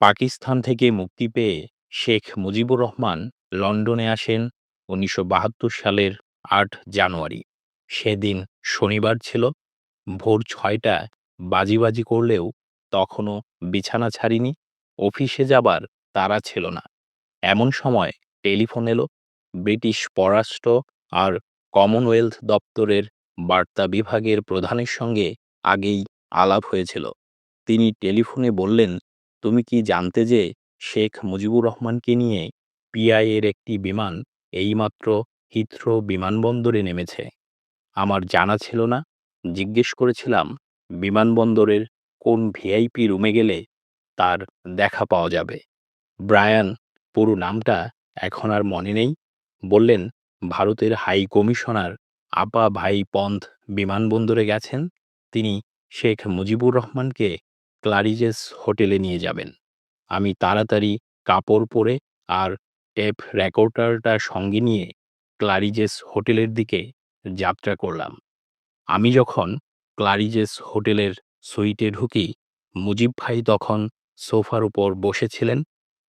পাকিস্তান থেকে মুক্তি পেয়ে শেখ মুজিবুর রহমান লন্ডনে আসেন উনিশশো বাহাত্তর সালের আট জানুয়ারি। সেদিন শনিবার ছিল। ভোর ছয়টা বাজি বাজি করলেও তখনও বিছানা ছাড়িনি, অফিসে যাবার তারা ছিল না। এমন সময় টেলিফোন এলো, ব্রিটিশ পররাষ্ট্র আর কমনওয়েলথ দপ্তরের বার্তা বিভাগের প্রধানের সঙ্গে আগেই আলাপ হয়েছিল। তিনি টেলিফোনে বললেন তুমি কি জানতে যে শেখ মুজিবুর রহমানকে নিয়ে পিআই এর একটি বিমান এইমাত্র হিথ্রো বিমানবন্দরে নেমেছে? আমার জানা ছিল না। জিজ্ঞেস করেছিলাম, বিমানবন্দরের কোন ভিআইপি রুমে গেলে তার দেখা পাওয়া যাবে? ব্রায়ান, পুরো নামটা এখন আর মনে নেই। বললেন, ভারতের হাই কমিশনার আপা ভাই পন্থ বিমানবন্দরে গেছেন। তিনি শেখ মুজিবুর রহমানকে ক্লারিজেস হোটেলে নিয়ে যাবেন। আমি তাড়াতাড়ি কাপড় পরে আর টেপ রেকর্ডারটা সঙ্গে নিয়ে ক্লারিজেস হোটেলের দিকে যাত্রা করলাম। আমি যখন ক্লারিজেস হোটেলের সুইটে ঢুকি, মুজিব ভাই তখন সোফার উপর বসেছিলেন,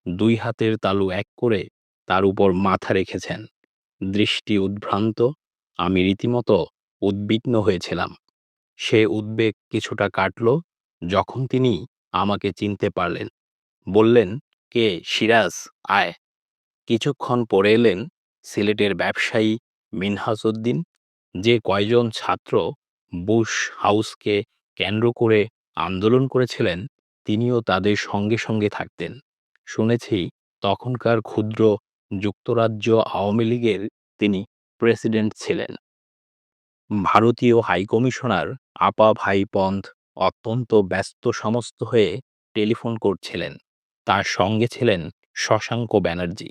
দুই হাতের তালু এক করে তার উপর মাথা রেখেছেন। দৃষ্টি উদ্ভ্রান্ত, আমি রীতিমতো উদ্বিগ্ন হয়েছিলাম। সে উদ্বেগ কিছুটা কাটল যখন তিনি আমাকে চিনতে পারলেন, বললেন, কে সিরাজ? আয়। কিছুক্ষণ পরে এলেন সিলেটের ব্যবসায়ী মিনহাজউদ্দিন, যে কয়জন ছাত্র বুশ হাউসকে কেন্দ্র করে আন্দোলন করেছিলেন, তিনিও তাদের সঙ্গে সঙ্গে থাকতেন। শুনেছি তখনকার ক্ষুদ্র যুক্তরাজ্য আওয়ামী লীগের তিনি প্রেসিডেন্ট ছিলেন। ভারতীয় হাইকমিশনার আপা ভাই পন্থ অত্যন্ত ব্যস্ত সমস্ত হয়ে টেলিফোন করছিলেন। তার সঙ্গে ছিলেন শশাঙ্ক ব্যানার্জি,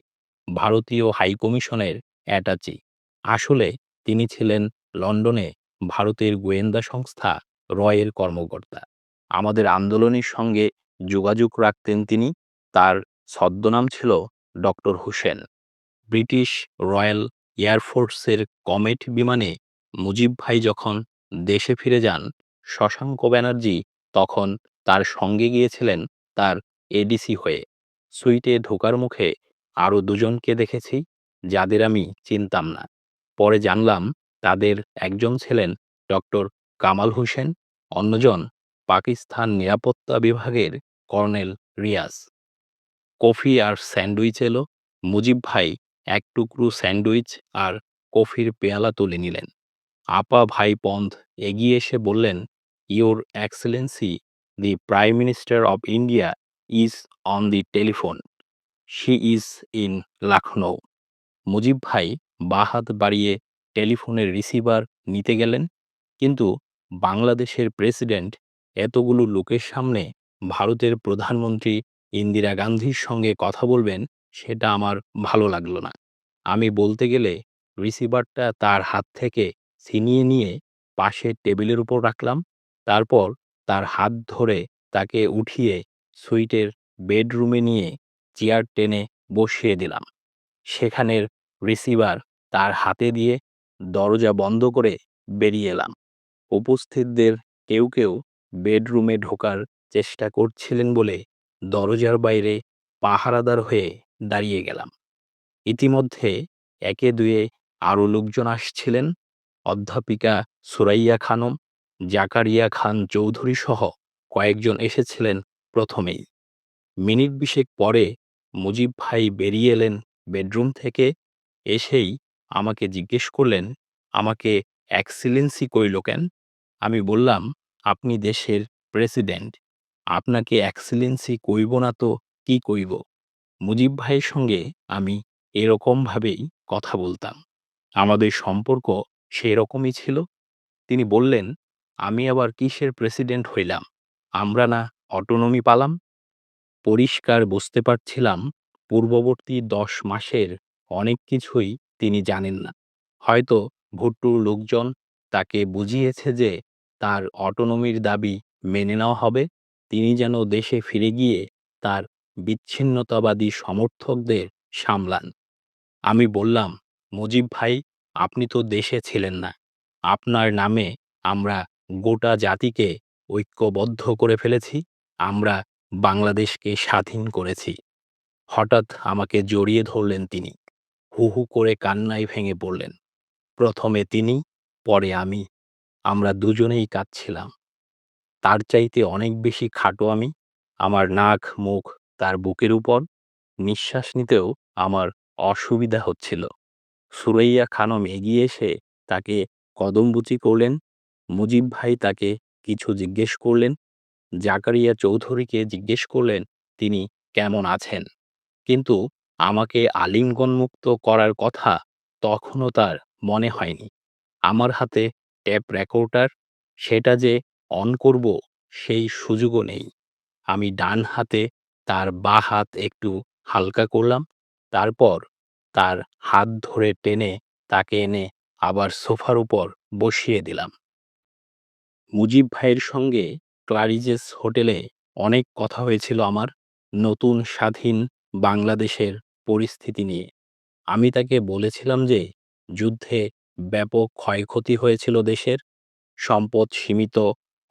ভারতীয় হাইকমিশনের অ্যাটাচি। আসলে তিনি ছিলেন লন্ডনে ভারতের গোয়েন্দা সংস্থা রয়ের কর্মকর্তা। আমাদের আন্দোলনের সঙ্গে যোগাযোগ রাখতেন তিনি। তার ছদ্মনাম ছিল ডক্টর হুসেন। ব্রিটিশ রয়্যাল এয়ারফোর্সের কমেট বিমানে মুজিব ভাই যখন দেশে ফিরে যান শশাঙ্ক ব্যানার্জি তখন তার সঙ্গে গিয়েছিলেন তার এডিসি হয়ে। সুইটে ঢোকার মুখে আরও দুজনকে দেখেছি, যাদের আমি চিনতাম না। পরে জানলাম তাদের একজন ছিলেন ডক্টর কামাল হোসেন, অন্যজন পাকিস্তান নিরাপত্তা বিভাগের কর্নেল রিয়াজ। কফি আর স্যান্ডউইচ এলো, মুজিব ভাই এক টুকরো স্যান্ডউইচ আর কফির পেয়ালা তুলে নিলেন। আপা ভাই পন্থ এগিয়ে এসে বললেন your excellency the prime minister of India is on the telephone she is in Lucknow Mujib ভাই বাঁ হাত বাড়িয়ে টেলিফোনের রিসিভার নিতে গেলেন, কিন্তু বাংলাদেশের প্রেসিডেন্ট এতগুলো লোকের সামনে ভারতের প্রধানমন্ত্রী ইন্দিরা গান্ধীর সঙ্গে কথা বলবেন, সেটা আমার ভালো লাগল না। আমি বলতে গেলে রিসিভারটা তার হাত থেকে ছিনিয়ে নিয়ে পাশের টেবিলের উপর রাখলাম তারপর তার হাত ধরে তাকে উঠিয়ে সুইটের বেডরুমে নিয়ে চেয়ার টেনে বসিয়ে দিলাম। সেখানের রিসিভার তার হাতে দিয়ে দরজা বন্ধ করে বেরিয়ে এলাম। উপস্থিতদের কেউ কেউ বেডরুমে ঢোকার চেষ্টা করছিলেন বলে দরজার বাইরে পাহারাদার হয়ে দাঁড়িয়ে গেলাম। ইতিমধ্যে একে দুয়ে আরও লোকজন আসছিলেন। অধ্যাপিকা সুরাইয়া খানম জাকারিয়া খান চৌধুরী সহ কয়েকজন এসেছিলেন প্রথমেই। মিনিট বিশেক পরে মুজিব ভাই বেরিয়ে এলেন বেডরুম থেকে, এসেই আমাকে জিজ্ঞেস করলেন, আমাকে এক্সিলেন্সি কইল কেন? আমি বললাম, আপনি দেশের প্রেসিডেন্ট, আপনাকে এক্সিলেন্সি কইব না তো কি কইব? মুজিব ভাইয়ের সঙ্গে আমি এরকমভাবেই কথা বলতাম। আমাদের সম্পর্ক সেই রকমই ছিল। তিনি বললেন আমি আবার কিসের প্রেসিডেন্ট হইলাম? আমরা না অটোনমি পালাম? পরিষ্কার বুঝতে পারছিলাম, পূর্ববর্তী দশ মাসের অনেক কিছুই তিনি জানেন না। হয়তো ভুট্টুর লোকজন তাকে বুঝিয়েছে যে তার অটোনমির দাবি মেনে নেওয়া হবে। তিনি যেন দেশে ফিরে গিয়ে তার বিচ্ছিন্নতাবাদী সমর্থকদের সামলান। আমি বললাম, মুজিব ভাই, আপনি তো দেশে ছিলেন না। আপনার নামে আমরা গোটা জাতিকে ঐক্যবদ্ধ করে ফেলেছি, আমরা বাংলাদেশকে স্বাধীন করেছি। হঠাৎ আমাকে জড়িয়ে ধরলেন তিনি। হু হু করে কান্নায় ভেঙে পড়লেন। প্রথমে তিনি, পরে আমি। আমরা দুজনেই কাঁদছিলাম। তার চাইতে অনেক বেশি খাটো আমি, আমার নাক, মুখ, তার বুকের উপর নিঃশ্বাস নিতেও আমার অসুবিধা হচ্ছিল। সুরাইয়া খানম এগিয়ে এসে তাকে কদমবুচি করলেন মুজিব ভাই তাকে কিছু জিজ্ঞেস করলেন। জাকারিয়া চৌধুরীকে জিজ্ঞেস করলেন, তিনি কেমন আছেন? কিন্তু আমাকে আলিঙ্গনমুক্ত করার কথা তখনও তার মনে হয়নি। আমার হাতে ট্যাপ রেকর্ডার, সেটা যে অন করব সেই সুযোগও নেই। আমি ডান হাতে তার বা হাত একটু হালকা করলাম, তারপর তার হাত ধরে টেনে তাকে এনে আবার সোফার উপর বসিয়ে দিলাম। মুজিব ভাইয়ের সঙ্গে ক্লারিজেস হোটেলে অনেক কথা হয়েছিল আমার নতুন স্বাধীন বাংলাদেশের পরিস্থিতি নিয়ে। আমি তাকে বলেছিলাম যে, যুদ্ধে ব্যাপক ক্ষয়ক্ষতি হয়েছিল দেশের, সম্পদ সীমিত,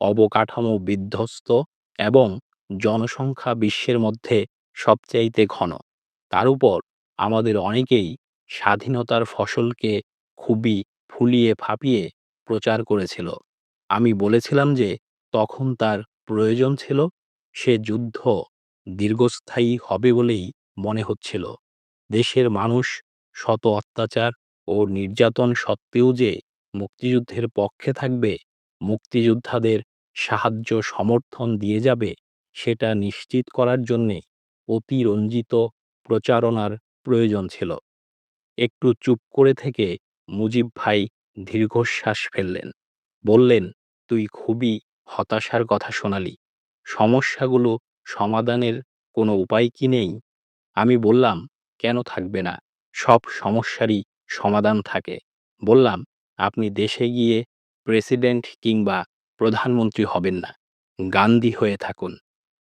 অবকাঠামো বিধ্বস্ত এবং জনসংখ্যা বিশ্বের মধ্যে সবচাইতে ঘন। তার উপর আমাদের অনেকেই স্বাধীনতার ফসলকে খুবই ফুলিয়ে ফাঁপিয়ে প্রচার করেছিল। আমি বলেছিলাম যে, তখন তার প্রয়োজন ছিল, সে যুদ্ধ দীর্ঘস্থায়ী হবে বলেই মনে হচ্ছিল। দেশের মানুষ শত অত্যাচার ও নির্যাতন সত্ত্বেও যে মুক্তিযুদ্ধের পক্ষে থাকবে, মুক্তিযোদ্ধাদের সাহায্য সমর্থন দিয়ে যাবে, সেটা নিশ্চিত করার জন্যে অতিরঞ্জিত প্রচারণার প্রয়োজন ছিল। একটু চুপ করে থেকে মুজিব ভাই দীর্ঘশ্বাস ফেললেন। বললেন, তুই খুবই হতাশার কথা শোনালি। সমস্যাগুলো সমাধানের কোনো উপায় কি নেই? আমি বললাম, কেন থাকবে না? সব সমস্যারই সমাধান থাকে। বললাম, আপনি দেশে গিয়ে প্রেসিডেন্ট কিংবা প্রধানমন্ত্রী হবেন না। গান্ধী হয়ে থাকুন।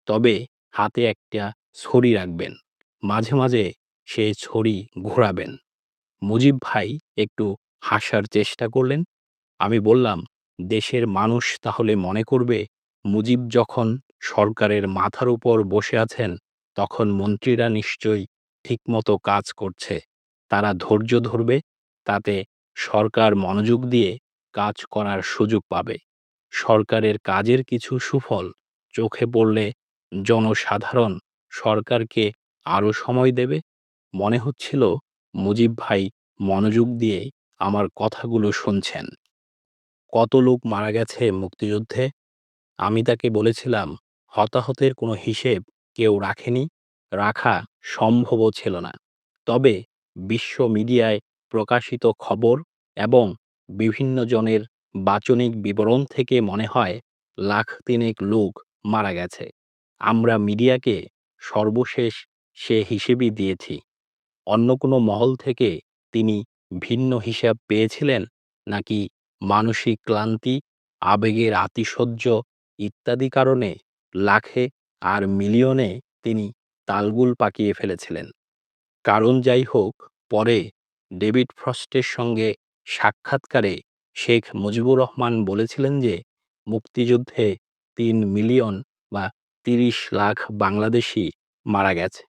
তবে হাতে একটা ছড়ি রাখবেন। মাঝে মাঝে সে ছড়ি ঘোরাবেন। মুজিব ভাই একটু হাসার চেষ্টা করলেন। আমি বললাম দেশের মানুষ তাহলে মনে করবে, মুজিব যখন সরকারের মাথার উপর বসে আছেন, তখন মন্ত্রীরা নিশ্চয়ই ঠিকমতো কাজ করছে। তারা ধৈর্য ধরবে, তাতে সরকার মনোযোগ দিয়ে কাজ করার সুযোগ পাবে। সরকারের কাজের কিছু সুফল চোখে পড়লে জনসাধারণ সরকারকে আরও সময় দেবে। মনে হচ্ছিল, মুজিব ভাই মনোযোগ দিয়ে আমার কথাগুলো শুনছেন। কত লোক মারা গেছে মুক্তিযুদ্ধে? আমি তাকে বলেছিলাম, হতাহতের কোনো হিসেব কেউ রাখেনি, রাখা সম্ভবও ছিল না। তবে বিশ্ব মিডিয়ায় প্রকাশিত খবর এবং বিভিন্ন জনের বাচনিক বিবরণ থেকে মনে হয়, লাখ তিনেক লোক মারা গেছে। আমরা মিডিয়াকে সর্বশেষ সে হিসেবই দিয়েছি। অন্য কোনো মহল থেকে তিনি ভিন্ন হিসাব পেয়েছিলেন নাকি মানসিক ক্লান্তি, আবেগের আতিশয্য ইত্যাদি কারণে লাখে আর মিলিয়নে তিনি তালগুল পাকিয়ে ফেলেছিলেন। কারণ যাই হোক, পরে ডেভিড ফ্রস্টের সঙ্গে সাক্ষাৎকারে শেখ মুজিবুর রহমান বলেছিলেন যে, মুক্তিযুদ্ধে তিন মিলিয়ন বা তিরিশ লাখ বাংলাদেশি মারা গেছে।